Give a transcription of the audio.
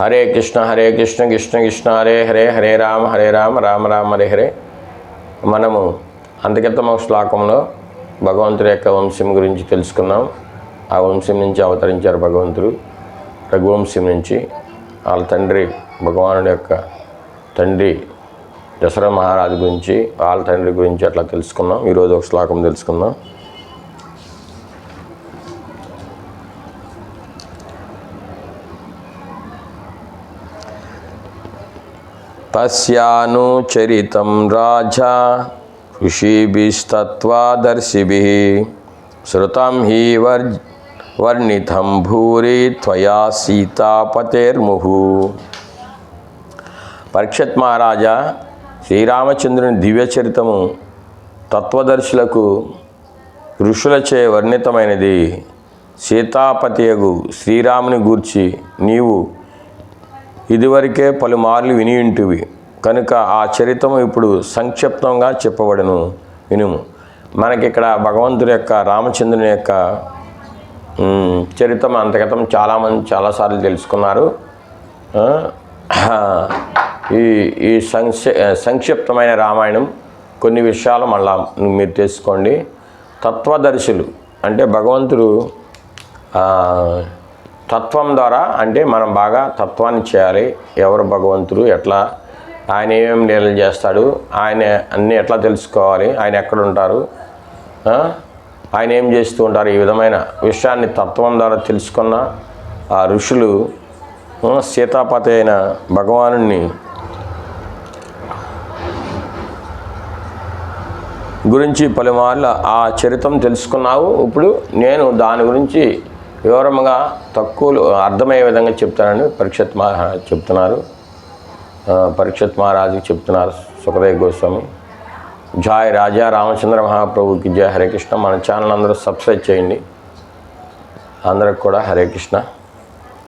హరే కృష్ణ హరే కృష్ణ కృష్ణ కృష్ణ హరే హరే హరే రామ హరే రామ రామ రామ హరే హరే. మనము అంతకితమ శ్లోకంలో భగవంతుడి యొక్క వంశం గురించి తెలుసుకున్నాం. ఆ వంశం నుంచి అవతరించారు భగవంతుడు. రఘువంశం నుంచి వాళ్ళ తండ్రి భగవానుడి యొక్క తండ్రి దసరా మహారాజు గురించి వాళ్ళ తండ్రి గురించి అట్లా తెలుసుకున్నాం. ఈరోజు ఒక శ్లోకం తెలుసుకుందాం. తస్యానుచరితం రాజా ఋషిభిస్తత్వాదర్శిభి. శృతం హి వర్ వర్ణితం భూరి త్వయా సీతాపతేర్ముహు పరీక్షత్ మహారాజా శ్రీరామచంద్రుని దివ్యచరితము తత్వదర్శులకు ఋషులచే వర్ణితమైనది. సీతాపతియగు శ్రీరాముని గూర్చి నీవు ఇదివరకే పలుమార్లు విని ఉంటివి కనుక ఆ చరిత్రం ఇప్పుడు సంక్షిప్తంగా చెప్పబడను. వినుము. మనకి ఇక్కడ భగవంతుడి యొక్క రామచంద్రుని యొక్క చరిత్రం చరితం అంతగతం చాలామంది చాలాసార్లు తెలుసుకున్నారు. ఈ ఈ సంక్షి సంక్షిప్తమైన రామాయణం కొన్ని విషయాలు మళ్ళా మీరు తెలుసుకోండి. తత్వదర్శులు అంటే భగవంతుడు తత్వం ద్వారా అంటే మనం బాగా తత్వాన్ని చేయాలి. ఎవరు భగవంతుడు ఎట్లా ఆయన ఏమేమి లీలలు చేస్తాడు ఆయన అన్నీ ఎట్లా తెలుసుకోవాలి ఆయన ఎక్కడ ఉంటారు ఆయన ఏం చేస్తూ ఉంటారు ఈ విధమైన విషయాన్ని తత్వం ద్వారా తెలుసుకున్న ఆ ఋషులు సీతాపతి అయిన భగవానుని గురించి పలుమార్లు ఆ చరిత్రం తెలుసుకున్నావు. ఇప్పుడు నేను దాని గురించి వివరంగా తక్కువ అర్థమయ్యే విధంగా చెప్తానని పరీక్షత్ మహారాజ్ చెప్తున్నారు. పరీక్షత్ మహారాజుకి చెప్తున్నారు సుఖదేవ్ గోస్వామి. జాయ్ రాజా రామచంద్ర మహాప్రభుకి జయ హరే కృష్ణ. మన ఛానల్ అందరూ సబ్స్క్రైబ్ చేయండి. అందరికి కూడా హరే కృష్ణ.